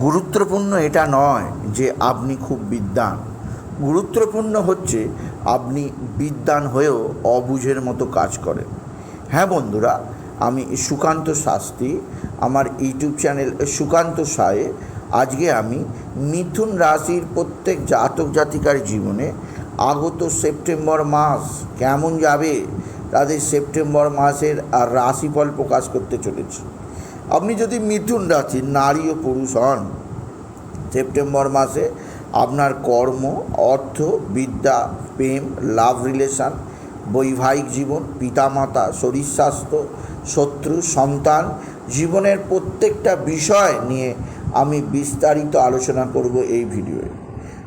গুরুত্বপূর্ণ এটা নয় যে আপনি খুব বিদ্বান। গুরুত্বপূর্ণ হচ্ছে আপনি বিদ্বান হয়েও অবুঝের মতো কাজ করেন। হ্যাঁ বন্ধুরা, আমি সুকান্ত শাস্ত্রী, আমার ইউটিউব চ্যানেল সুকান্ত সায়ে। আজকে আমি মিথুন রাশির প্রত্যেক জাতক জাতিকার জীবনে আগত সেপ্টেম্বর মাস কেমন যাবে, তাদের সেপ্টেম্বর মাসের আর রাশিফল প্রকাশ করতে চলেছি। আপনি যদি মিথুন রাশির নারী ও পুরুষ হন, সেপ্টেম্বর মাসে আপনার কর্ম, অর্থ, বিদ্যা, প্রেম লাভ রিলেশান বৈবাহিক জীবন, পিতামাতা, শরীর স্বাস্থ্য, শত্রু, সন্তান, জীবনের প্রত্যেকটা বিষয় নিয়ে আমি বিস্তারিত আলোচনা করব এই ভিডিওয়ে।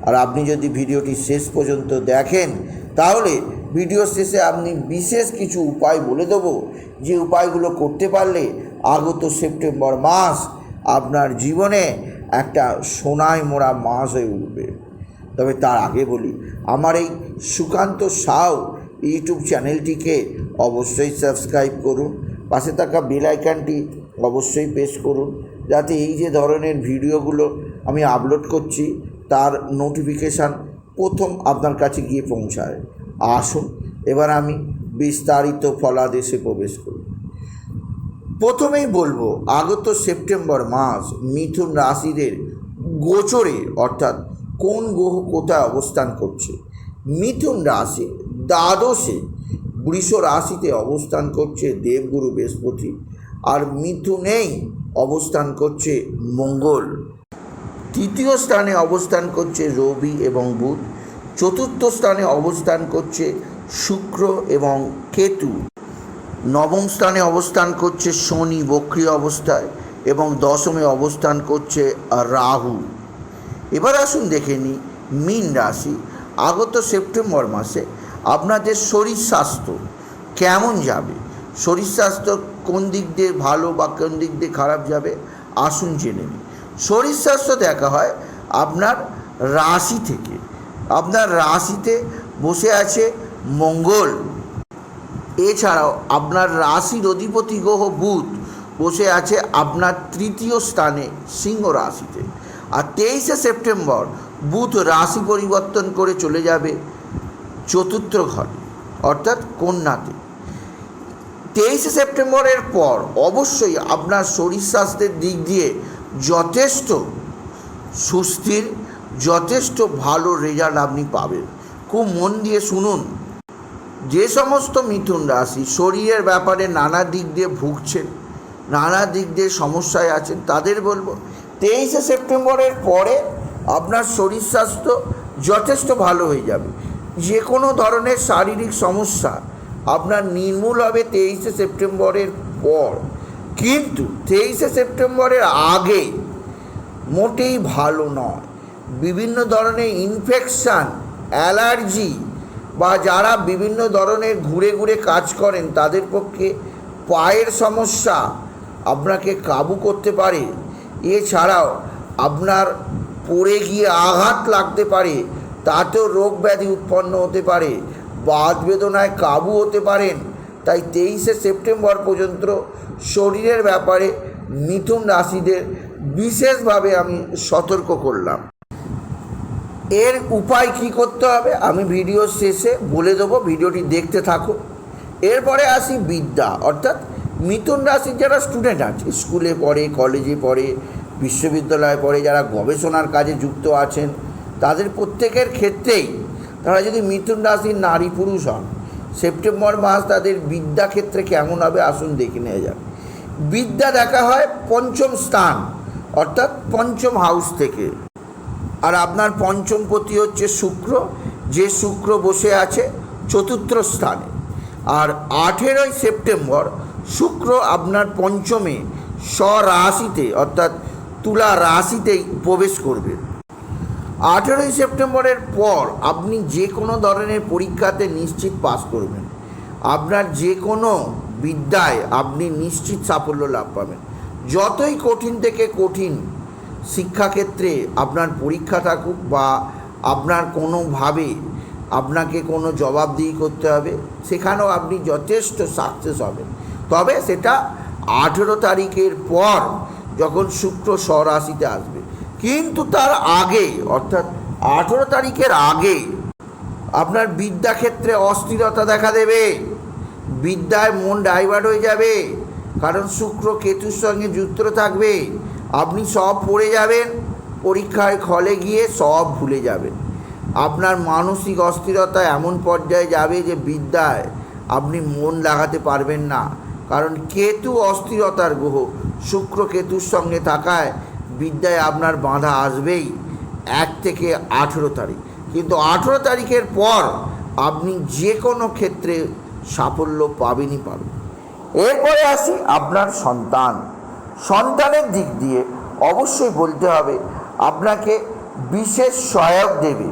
আর আপনি যদি ভিডিওটি শেষ পর্যন্ত দেখেন, তাহলে ভিডিও শেষে আপনি বিশেষ কিছু উপায় বলে দেবো। যে উপায়গুলো করতে পারলে আগত সেপ্টেম্বর মাস আপনার জীবনে একটা সোনায় মোড়া মাস হয়ে উঠবে। তবে তার আগে বলি, আমার এই সুকান্ত সাউ ইউটিউব চ্যানেলটিকে অবশ্যই সাবস্ক্রাইব করুন, পাশে থাকা বেল অবশ্যই প্রেস করুন, যাতে এই যে ধরনের ভিডিওগুলো আমি আপলোড করছি, তার নোটিফিকেশান প্রথম আপনার কাছে গিয়ে পৌঁছায়। আসুন, এবার আমি বিস্তারিত ফলাদেশে প্রবেশ করি। প্রথমেই বলব, আগত সেপ্টেম্বর মাস মিথুন রাশিদের গোচরে, অর্থাৎ কোন গ্রহ কোথায় অবস্থান করছে? মিথুন রাশি দ্বাদশে বৃষ রাশিতে অবস্থান করছে দেবগুরু বৃহস্পতি, আর মিথুনেই অবস্থান করছে মঙ্গল। তৃতীয় স্থানে অবস্থান করছে রবি এবং বুধ, চতুর্থ স্থানে অবস্থান করছে শুক্র এবং কেতু। নবম স্থানে অবস্থান করছে শনি বক্রী অবস্থায় এবং দশমে অবস্থান করছে রাহু। এবার আসুন দেখে নিই মীন রাশি। আগত সেপ্টেম্বর মাসে আপনাদের শরীর স্বাস্থ্য কেমন যাবে? শরীর স্বাস্থ্য কোন দিক দিয়ে ভালো বা কোন দিক দিয়ে খারাপ যাবে? আসুন জেনে নিই শরীর স্বাস্থ্য দেখা হয় আপনার রাশি থেকে। আপনার রাশিতে বসে আছে মঙ্গল। এছাড়াও আপনার রাশির অধিপতি গ্রহ বুধ বসে আছে আপনার তৃতীয় স্থানে সিংহ রাশিতে। আর তেইশে সেপ্টেম্বর বুধ রাশি পরিবর্তন করে চলে যাবে চতুর্থ ঘরে, অর্থাৎ কন্যাতে। তেইশে সেপ্টেম্বরের পর অবশ্যই আপনার শরীর স্বাস্থ্যের দিক দিয়ে যথেষ্ট সুস্থির, যথেষ্ট ভালো রেজাল্ট আপনি পাবেন। খুব মন দিয়ে শুনুন। যে সমস্ত মিথুন রাশি শরীরের ব্যাপারে নানা দিক দিয়ে ভুগছেন নানা দিক দিয়ে সমস্যায় আছেন, তাদের বলব, তেইশে সেপ্টেম্বরের পরে আপনার শরীর স্বাস্থ্য যথেষ্ট ভালো হয়ে যাবে। যে কোনো ধরনের শারীরিক সমস্যা আপনার নির্মূল হবে তেইশে সেপ্টেম্বরের পর। কিন্তু তেইশে সেপ্টেম্বরের আগে মোটেই ভালো নয়। বিভিন্ন ধরনের ইনফেকশান অ্যালার্জি বা যারা বিভিন্ন ধরনের ঘুরে ঘুরে কাজ করেন, তাদের পক্ষে পায়ের সমস্যা আপনাকে কাবু করতে পারে। এছাড়াও আপনার পড়ে গিয়ে আঘাত লাগতে পারে, তাতেও রোগ ব্যাধি উৎপন্ন হতে পারে বাদ বেদনায় কাবু হতে পারেন। তাই তেইশে সেপ্টেম্বর পর্যন্ত শরীরের ব্যাপারে মিথুন রাশিদের বিশেষভাবে আমি সতর্ক করলাম। এর উপায় কি করতে হবে? আমি ভিডিও শেষে বলে দেবো, ভিডিওটি দেখতে থাকো। এরপরে আসি বিদ্যা, অর্থাৎ মিথুন রাশির যারা স্টুডেন্ট আছে স্কুলে পড়ে কলেজে পড়ে, বিশ্ববিদ্যালয়ে পড়ে, যারা গবেষণার কাজে যুক্ত আছেন, তাদের প্রত্যেকের ক্ষেত্রেই তারা যদি মিথুন রাশির নারী পুরুষ হন, সেপ্টেম্বর মাস তাদের বিদ্যা ক্ষেত্রে কেমন হবে? আসুন দেখে নেওয়া যাক। বিদ্যা দেখা হয় পঞ্চম স্থান, অর্থাৎ পঞ্চম হাউস থেকে। আর আপনার পঞ্চমপতি হচ্ছে শুক্র। যে শুক্র বসে আছে চতুর্থ স্থানে। আর আঠেরোই সেপ্টেম্বর শুক্র আপনার পঞ্চমে স্বরাশিতে, অর্থাৎ তুলা রাশিতেই প্রবেশ করবে। আঠেরোই সেপ্টেম্বরের পর আপনি যে কোনো ধরনের পরীক্ষাতে নিশ্চিত পাস করবেন। আপনার যে কোনো বিদ্যায় আপনি নিশ্চিত সাফল্য লাভ পাবেন। যতই কঠিন থেকে কঠিন শিক্ষাক্ষেত্রে আপনার পরীক্ষা থাকুক বা আপনার কোনোভাবে আপনাকে কোনো জবাবদিহি করতে হবে, সেখানেও আপনি যথেষ্ট সাকসেস হবেন। তবে সেটা আঠেরো তারিখের পর যখন শুক্র স্বরাশিতে আসবে। কিন্তু তার আগে, অর্থাৎ আঠেরো তারিখের আগে আপনার বিদ্যাক্ষেত্রে অস্থিরতা দেখা দেবে। বিদ্যায় মন ডাইভার্ট হয়ে যাবে। কারণ শুক্র কেতুর সঙ্গে যুক্ত থাকবে। আপনি সব পড়ে যাবেন পরীক্ষায় খলে গিয়ে সব ভুলে যাবেন। আপনার মানসিক অস্থিরতা এমন পর্যায়ে যাবে যে বিদ্যায় আপনি মন লাগাতে পারবেন না। কারণ কেতু অস্থিরতার গ্রহ, শুক্র কেতুর সঙ্গে থাকায় বিদ্যায় আপনার বাধা আসবেই এক থেকে আঠেরো তারিখ। কিন্তু আঠেরো তারিখের পর আপনি যে কোনো ক্ষেত্রে সাফল্য পাবেনই পাবেন। এরপরে আসি আপনার সন্তান। সন্তানের দিক দিয়ে অবশ্যই বলতে হবে, আপনাকে বিশেষ সহায়ক দেবে।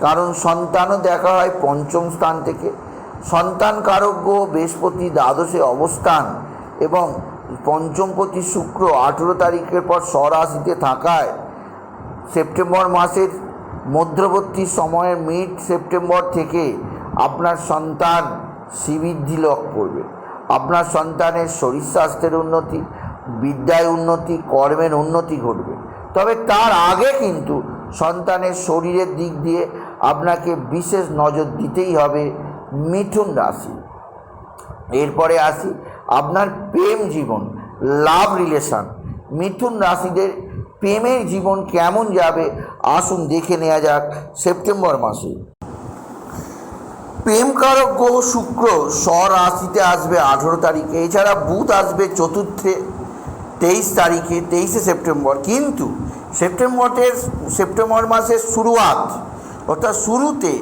কারণ সন্তানও দেখা হয় পঞ্চম স্থান থেকে। সন্তান কারজ্ঞ বৃহস্পতি দ্বাদশে অবস্থান এবং পঞ্চমপতি শুক্র আঠেরো তারিখের পর স্বরাশিতে থাকায় সেপ্টেম্বর মাসের মধ্যবর্তী সময়ের মিড সেপ্টেম্বর থেকে আপনার সন্তান শ্রীবৃদ্ধি লাভ করবে। আপনার সন্তানের শরীর স্বাস্থ্যের উন্নতি বিদ্যায় উন্নতি, কর্মের উন্নতি ঘটবে। তবে তার আগে কিন্তু সন্তানের শরীরের দিক দিয়ে আপনাকে বিশেষ নজর দিতেই হবে মিথুন রাশি। এরপরে আসি, আপনার প্রেম জীবন, লাভ রিলেশন। মিথুন রাশিদের প্রেমের জীবন কেমন যাবে আসুন দেখে নেওয়া যাক সেপ্টেম্বর মাসে। প্রেমকারক গ্রহ শুক্র স্বরাশিতে আসবে আঠেরো তারিখে, এছাড়া বুধ আসবে চতুর্থে তেইশ তারিখে, তেইশে সেপ্টেম্বর। কিন্তু সেপ্টেম্বরের, সেপ্টেম্বর মাসের শুরুয়াত, অর্থাৎ শুরুতে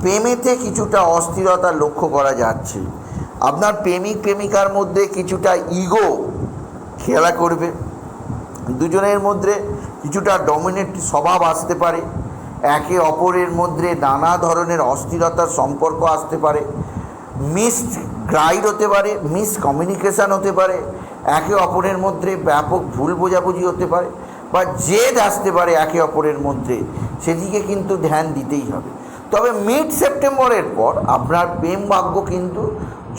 প্রেমেতে কিছুটা অস্থিরতা লক্ষ্য করা যাচ্ছে। আপনার প্রেমিক, প্রেমিকার মধ্যে কিছুটা ইগো খেলা করবে। দুজনের মধ্যে কিছুটা ডমিনেট স্বভাব আসতে পারে। একে অপরের মধ্যে নানা ধরনের অস্থিরতার সম্পর্ক আসতে পারে। মিস গ্রাইড হতে পারে মিস কমিউনিকেশান হতে পারে। একে অপরের মধ্যে ব্যাপক ভুল বোঝাবুঝি হতে পারে বা জেদ আসতে পারে একে অপরের মধ্যে, সেদিকে কিন্তু ধ্যান দিতেই হবে। তবে মিড সেপ্টেম্বরের পর আপনার প্রেম ভাগ্য কিন্তু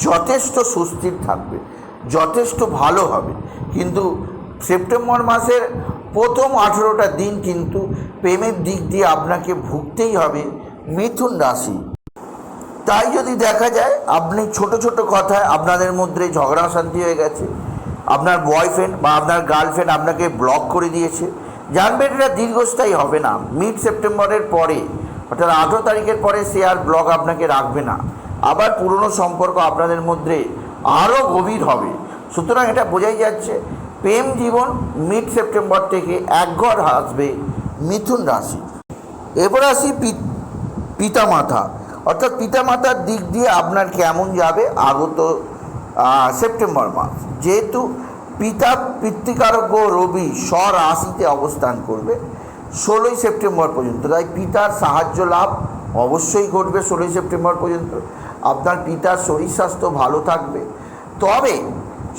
যথেষ্ট সুস্থির থাকবে, যথেষ্ট ভালো হবে। কিন্তু সেপ্টেম্বর মাসের প্রথম আঠেরোটা দিন কিন্তু প্রেমের দিক দিয়ে আপনাকে ভুগতেই হবে মিথুন রাশি। তাই যদি দেখা যায়, আপনি ছোট ছোট কথায় আপনাদের মধ্যে ঝগড়া শান্তি হয়ে গেছে আপনার বয়ফ্রেন্ড বা আপনার গার্লফ্রেন্ড আপনাকে ব্লক করে দিয়েছে। জানবেন এটা দীর্ঘস্থায়ী হবে না। মিড সেপ্টেম্বরের পরে, অর্থাৎ আঠেরো তারিখের পরে সে আর ব্লক আপনাকে রাখবে না। আবার পুরনো সম্পর্ক আপনাদের মধ্যে আরও গভীর হবে। সুতরাং এটা বোঝাই যাচ্ছে, প্রেম জীবন মিড সেপ্টেম্বর থেকে একঘর আসবে মিথুন রাশি। এরপর আসি পিতামাতা। অর্থাৎ পিতামাতার দিক দিয়ে আপনার কেমন যাবে? আগত সেপ্টেম্বর মাস যেহেতু পিতা পিতৃকারক রবি স্বরাশিতে অবস্থান করবে, ষোলোই সেপ্টেম্বর পর্যন্ত। তাই পিতার সাহায্য লাভ অবশ্যই ঘটবে ষোলোই সেপ্টেম্বর পর্যন্ত। আপনার পিতার শরীর স্বাস্থ্য ভালো থাকবে। তবে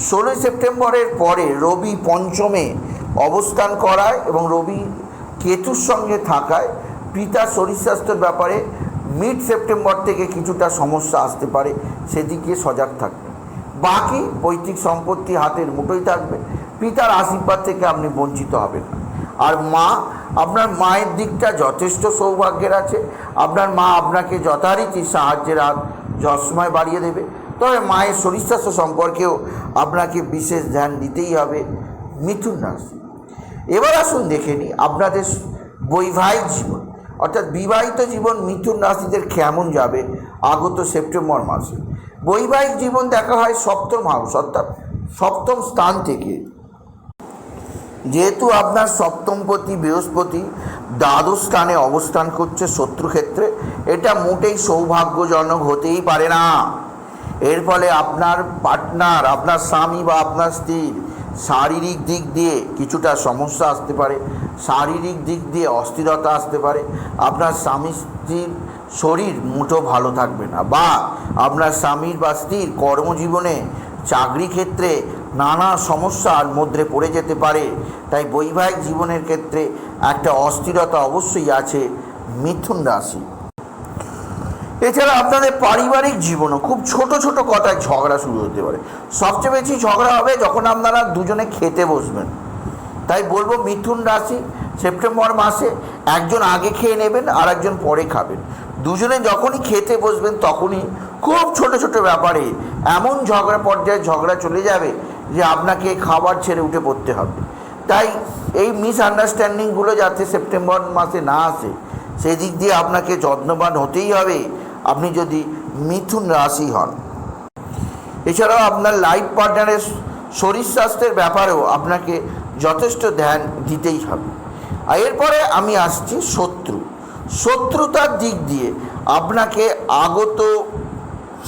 ষোলোই সেপ্টেম্বরের পরে রবি পঞ্চমে অবস্থান করায় এবং রবি কেতুর সঙ্গে থাকায় পিতার শরীর স্বাস্থ্যের ব্যাপারে মিড সেপ্টেম্বর থেকে কিছুটা সমস্যা আসতে পারে। সেদিকে সজাগ থাকবে। বাকি পৈতৃক সম্পত্তি হাতের মুঠোই থাকবে। পিতার আশীর্বাদ থেকে আপনি বঞ্চিত হবেন আর মা, আপনার মায়ের দিকটা যথেষ্ট সৌভাগ্যের আছে। আপনার মা আপনাকে যথারীতি সাহায্যের হাত যসময় বাড়িয়ে দেবে। তবে মায়ের শরীর স্বাস্থ্য সম্পর্কেও আপনাকে বিশেষ ধ্যান দিতেই হবে মিথুন রাশি। এবার আসুন দেখে নিই আপনাদের বৈবাহিক জীবন। অর্থাৎ বিবাহিত জীবন মিথুন রাশিদের কেমন যাবে আগত সেপ্টেম্বর মাসে? বৈবাহিক জীবন দেখা হয় সপ্তম হাউস, অর্থাৎ সপ্তম স্থান থেকে। যেহেতু আপনার সপ্তমপতি, বৃহস্পতি দ্বাদশ স্থানে অবস্থান করছে শত্রুক্ষেত্রে এটা মোটেই সৌভাগ্যজনক হতেই পারে না। এর ফলে আপনার পার্টনার, আপনার স্বামী বা আপনার স্ত্রীর শারীরিক দিক দিয়ে কিছুটা সমস্যা আসতে পারে, শারীরিক দিক দিয়ে অস্থিরতা আসতে পারে, আপনার স্বামী, স্ত্রীর শরীর মুঠো ভালো থাকবে না বা আপনার স্বামীর বা স্ত্রীর কর্মজীবনে চাকরি ক্ষেত্রে নানা সমস্যার মধ্যে পড়ে যেতে পারে। তাই বৈবাহিক জীবনের ক্ষেত্রে একটা অস্থিরতা অবশ্যই আছে মিথুন রাশি। এছাড়া আপনাদের পারিবারিক জীবনও খুব ছোট ছোট কথায় ঝগড়া শুরু হতে পারে। সবচেয়ে বেশি ঝগড়া হবে যখন আপনারা দুজনে খেতে বসবেন। তাই বলব মিথুন রাশি, সেপ্টেম্বর মাসে একজন আগে খেয়ে নেবেন আর একজন পরে খাবেন। দুজনে যখনই খেতে বসবেন তখনই খুব ছোট ছোট ব্যাপারে এমন ঝগড়া পর্যায়ে ঝগড়া চলে যাবে যে আপনাকে খাবার ছেড়ে উঠে পড়তে হবে। তাই এই মিসআন্ডারস্ট্যান্ডিংগুলো যাতে সেপ্টেম্বর মাসে না আসে সেই দিক দিয়ে আপনাকে যত্নবান হতেই হবে। আপনি যদি মিথুন রাশি হন, এছাড়াও আপনার লাইফ পার্টনারের শরীর স্বাস্থ্যের ব্যাপারেও আপনাকে যথেষ্ট ধ্যান দিতেই হবে। আর এরপরে আমি আসছি শত্রু। শত্রুতার দিক দিয়ে আপনাকে আগত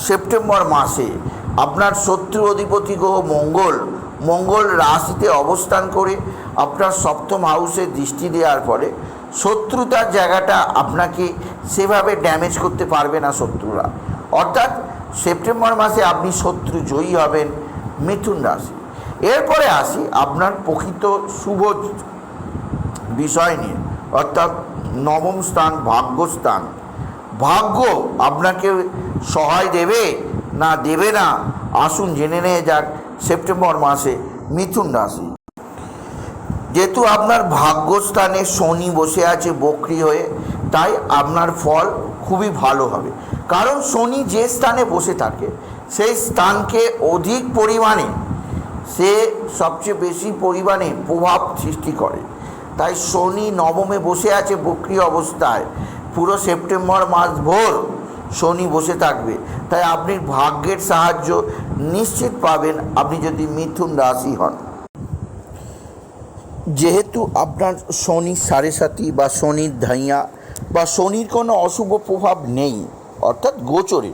সেপ্টেম্বর মাসে আপনার শত্রু অধিপতি গ্রহ মঙ্গল মঙ্গল রাশিতে অবস্থান করে আপনার সপ্তম হাউসে দৃষ্টি দেওয়ার পরে শত্রুতার জায়গাটা আপনাকে সেভাবে ড্যামেজ করতে পারবে না শত্রুরা। অর্থাৎ সেপ্টেম্বর মাসে আপনি শত্রু জয়ী হবেন মিথুন রাশি। এরপরে আসি আপনার প্রকৃত শুভ বিষয় নিয়ে। অর্থাৎ নবম স্থান ভাগ্যস্থান ভাগ্য আপনাকে সহায় দেবে না দেবে না? আসুন জেনে নিয়ে যাক, সেপ্টেম্বর মাসে মিথুন রাশি। যেহেতু আপনার ভাগ্যস্থানে শনি বসে আছে বকরি হয়ে, তাই আপনার ফল খুবই ভালো হবে। কারণ শনি যে স্থানে বসে থাকে, সেই স্থানকে অধিক পরিমাণে, সে সবচেয়ে বেশি পরিমাণে প্রভাব সৃষ্টি করে। তাই শনি নবমে বসে আছে বকরি অবস্থায়। পুরো সেপ্টেম্বর মাস ভোর শনি বসে থাকবে। তাই আপনি ভাগ্যের সাহায্য নিশ্চিত পাবেন, আপনি যদি মিথুন রাশি হন। যেহেতু আপনার শনির সাড়ে সাথী বা শনির ধাইয়া বা শনির কোনো অশুভ প্রভাব নেই, অর্থাৎ গোচরে।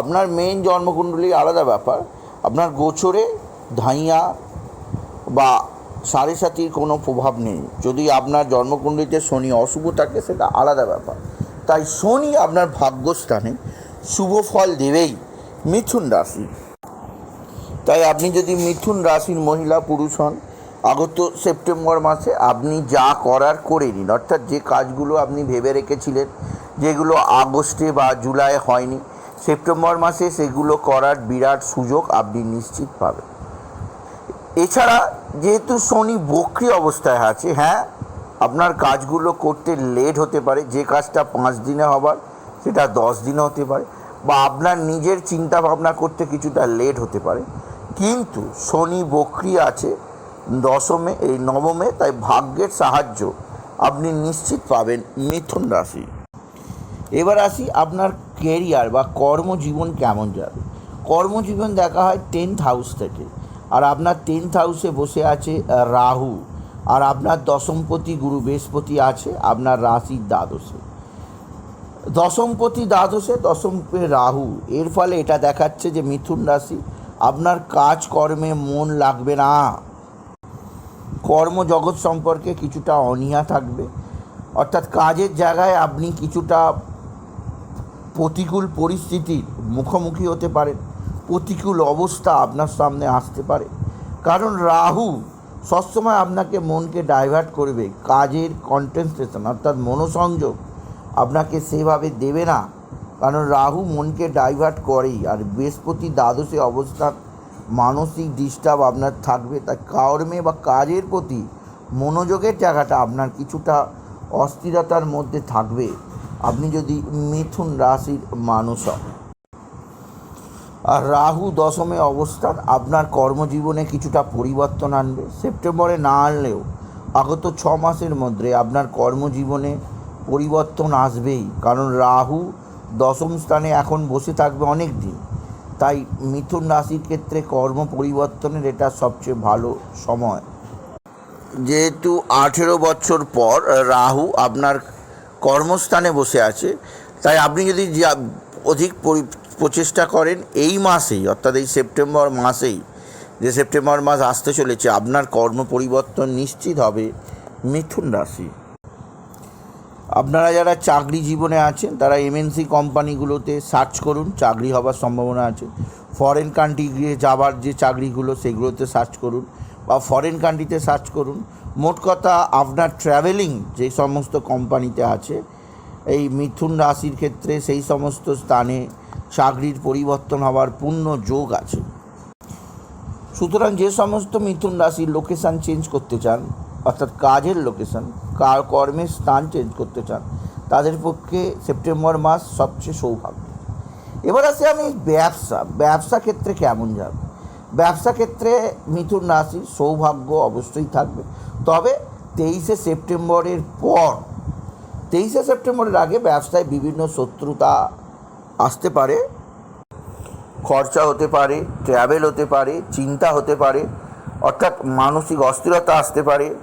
আপনার মেন জন্মকুণ্ডলী আলাদা ব্যাপার। আপনার গোচরে ধাইয়া বা সাড়ে সাতির কোনো প্রভাব নেই। যদি আপনার জন্মকুণ্ডলীতে শনি অশুভ থাকে, সেটা আলাদা ব্যাপার। তাই শনি আপনার ভাগ্যস্থানে শুভ ফল দেবেই, মিথুন রাশি। তাই আপনি যদি মিথুন রাশির মহিলা, পুরুষ হন, আগত সেপ্টেম্বর মাসে আপনি যা করার করে নিন, অর্থাৎ যে কাজগুলো আপনি ভেবে রেখেছিলেন, যেগুলো আগস্টে বা জুলাই হয়নি, সেপ্টেম্বর মাসে সেগুলো করার বিরাট সুযোগ আপনি নিশ্চিত পাবেন। এছাড়া যেহেতু শনি বক্রি অবস্থায় আছে হ্যাঁ আপনার কাজগুলো করতে লেট হতে পারে, যে কাজটা পাঁচ দিনে হবার, সেটা দশ দিনে হতে পারে, বা আপনার নিজের চিন্তা ভাবনা করতে কিছুটা লেট হতে পারে। কিন্তু শনি বক্রি আছে দশমে, এই নবমে, তাই ভাগ্যের সাহায্য আপনি নিশ্চিত পাবেন মিথুন রাশি। এবার আসি আপনার কেরিয়ার বা কর্মজীবন কেমন যাবে। কর্মজীবন দেখা হয় টেন্থ হাউস থেকে। আর আপনার টেন্থ হাউসে বসে আছে রাহু। আর আপনার দশমপতি গুরু বৃহস্পতি আছে, আপনার রাশির দ্বাদশে। দশমপতি দ্বাদশে দশমপে রাহু। এর ফলে এটা দেখাচ্ছে যে মিথুন রাশি, আপনার কাজকর্মে মন লাগবে না। কর্মজগৎ সম্পর্কে কিছুটা অনীহা থাকবে। অর্থাৎ কাজের জায়গায় আপনি কিছুটা প্রতিকূল পরিস্থিতির মুখোমুখি হতে পারেন। প্রতিকূল অবস্থা আপনার সামনে আসতে পারে। কারণ রাহু সবসময় আপনাকে মনকে ডাইভার্ট করবে, কাজের কনসেন্ট্রেশন অর্থাৎ মনোসংযোগ আপনাকে সেভাবে দেবে না। কারণ রাহু মনকে ডাইভার্ট করেই, আর বৃহস্পতি দ্বাদশে অবস্থান মানসিক ডিস্টার্ব আপনার থাকবে। তাই কর্মে বা কাজের প্রতি মনোযোগের জায়গাটা আপনার কিছুটা অস্থিরতার মধ্যে থাকবে। আপনি যদি মিথুন রাশির মানুষ হন আর রাহু দশমে অবস্থান, আপনার কর্মজীবনে কিছুটা পরিবর্তন আনবে। সেপ্টেম্বরে না আনলেও আগত ছ মাসের মধ্যে আপনার কর্মজীবনে পরিবর্তন আসবেই, কারণ রাহু দশম স্থানে এখন বসে থাকবে অনেক দিন তাই মিথুন রাশির ক্ষেত্রে কর্ম পরিবর্তনের এটা সবচেয়ে ভালো সময়। যেহেতু আঠেরো বছর পর রাহু আপনার কর্মস্থানে বসে আছে, তাই আপনি যদি অধিক প্রচেষ্টা করেন এই মাসেই, অর্থাৎ এই সেপ্টেম্বর মাসেই, যে সেপ্টেম্বর মাস আসতে চলেছে, আপনার কর্ম পরিবর্তন নিশ্চিত হবে মিথুন রাশি। আপনারা যারা চাকরি জীবনে আছেন, তারা এমএনসি কোম্পানিগুলোতে সার্চ করুন, চাকরি হবার সম্ভাবনা আছে। ফরেন কান্ট্রি গিয়ে যাবার যে চাকরিগুলো, সেগুলোতে সার্চ করুন বা ফরেন কান্ট্রিতে সার্চ করুন। মোট কথা, আপনার ট্রাভেলিং যে সমস্ত কোম্পানিতে আছে, এই মিথুন রাশির ক্ষেত্রে সেই সমস্ত স্থানে চাকরির পরিবর্তন হওয়ার পূর্ণ যোগ আছে। সুতরাং যে সমস্ত মিথুন রাশির লোকেশান চেঞ্জ করতে চান, অর্থাৎ কাজের লোকেশান কার কর্মের স্থান চেঞ্জ করতে চান, তাদের পক্ষে সেপ্টেম্বর মাস সবচেয়ে সৌভাগ্য। এবার আসি আমি ব্যবসা ব্যবসা ক্ষেত্রে কেমন যাবে? ব্যবসা ক্ষেত্রে মিথুন রাশি সৌভাগ্য অবশ্যই থাকবে। তবে তেইশে সেপ্টেম্বরের পর, তেইশে সেপ্টেম্বরের আগে ব্যবসায় বিভিন্ন শত্রুতা আসতে পারে, খরচা হতে পারে ট্র্যাভেল হতে পারে, চিন্তা হতে পারে, অর্থাৎ মানসিক অস্থিরতা আসতে পারে।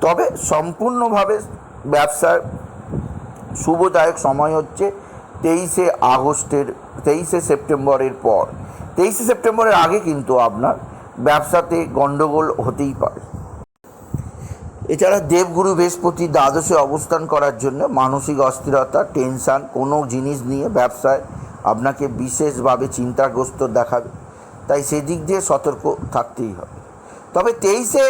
তবে সম্পূর্ণভাবে ব্যবসার শুভদায়ক সময় হচ্ছে তেইশে আগস্টের, তেইশে সেপ্টেম্বরের পর। তেইশে সেপ্টেম্বরের আগে কিন্তু আপনার ব্যবসাতে গণ্ডগোল হতেই পারে। এছাড়া দেবগুরু বৃহস্পতি দ্বাদশে অবস্থান করার জন্য মানসিক অস্থিরতা টেনশান কোনো জিনিস নিয়ে ব্যবসায় আপনাকে বিশেষভাবে চিন্তাগ্রস্ত দেখাবে। তাই সেদিক দিয়ে সতর্ক থাকতেই হবে। তবে তেইশে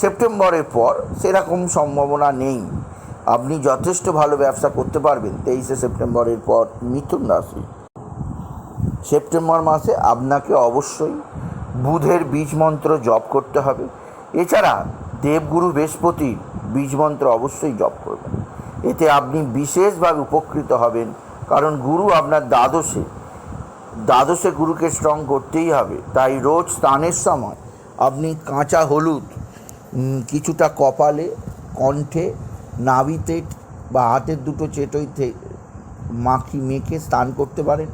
সেপ্টেম্বরের পর সেরকম সম্ভাবনা নেই। আপনি যথেষ্ট ভালো ব্যবসা করতে পারবেন তেইশে সেপ্টেম্বরের পর মিথুন রাশি। সেপ্টেম্বর মাসে আপনাকে অবশ্যই বুধের বীজ মন্ত্র জপ করতে হবে। এছাড়া দেবগুরু বৃহস্পতির বীজ মন্ত্র অবশ্যই জপ করবেন। এতে আপনি বিশেষভাবে উপকৃত হবেন, কারণ গুরু আপনার দ্বাদশে। দ্বাদশে গুরুকে স্ট্রং করতেই হবে। তাই রোজ স্নানের সময় আপনি কাঁচা হলুদ কিছুটা কপালে, কণ্ঠে, নাভিতে বা হাতের দুটো চেটোইতে মাখি মেখে স্নান করতে পারেন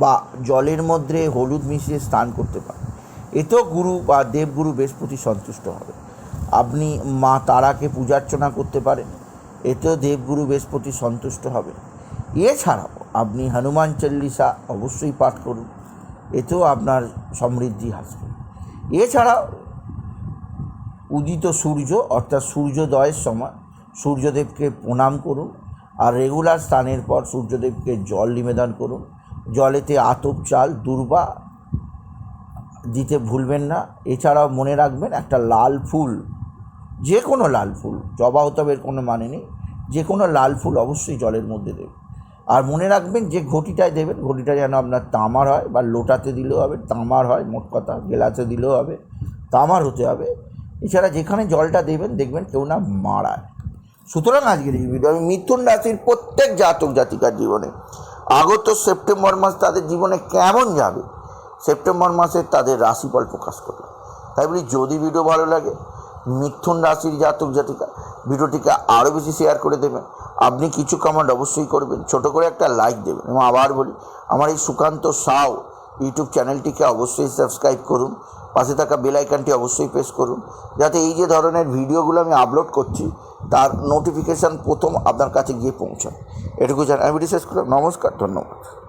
বা জলের মধ্যে হলুদ মিশিয়ে স্নান করতে পারেন। এতেও গুরু বা দেবগুরু বৃহস্পতি সন্তুষ্ট হবে আপনি মা তারাকে পূজার্চনা করতে পারেন, এতেও দেবগুরু বৃহস্পতি সন্তুষ্ট হবে এছাড়াও আপনি হনুমান চল্লিশা অবশ্যই পাঠ করুন, এতেও আপনার সমৃদ্ধি আসবে এছাড়াও উদিত সূর্য, অর্থাৎ সূর্যোদয়ের সময় সূর্যদেবকে প্রণাম করুন আর রেগুলার স্নানের পর সূর্যদেবকে জল নিবেদন করুন। জলেতে আতপ চাল, দুর্বা দিতে ভুলবেন না। এছাড়াও মনে রাখবেন, একটা লাল ফুল যে কোনো লাল ফুল, জবা হতে হবে এর কোনো মানে নেই যে কোনো লাল ফুল অবশ্যই জলের মধ্যে দেবেন। আর মনে রাখবেন যে ঘটিটায় দেবেন, ঘটিটা যেন আপনার তামার হয় বা লোটাতে দিলেও হবে, তামার হয় মোট কথা, গেলাতে দিলেও হবে, তামার হতে হবে। এছাড়া যেখানে জলটা দেবেন, দেখবেন কেউ না মারায়। সুতরাং আজকের এই ভিডিও আমি মিথুন রাশির প্রত্যেক জাতক, জাতিকার জীবনে, আগত সেপ্টেম্বর মাস তাদের জীবনে কেমন যাবে, সেপ্টেম্বর মাসে তাদের রাশিফল প্রকাশ করবে তাই বলি, যদি ভিডিও ভালো লাগে মিথুন রাশির জাতক জাতিকা, ভিডিওটিকে আরও বেশি শেয়ার করে দেবেন। আপনি কিছু কমেন্ট অবশ্যই করবেন। ছোট করে একটা লাইক দেবেন এবং আবার বলি, আমার এই সুকান্ত সাউ ইউটিউব চ্যানেলটিকে অবশ্যই সাবস্ক্রাইব করুন। পাশে থাকা বেল আইকনটি অবশ্যই প্রেস করুন। যাতে এই যে ধরনের ভিডিওগুলো আমি আপলোড করছি, তার নোটিফিকেশান প্রথম আপনার কাছে গিয়ে পৌঁছায়। এটুকু জানাই। আমি শেষ করলাম নমস্কার, ধন্যবাদ।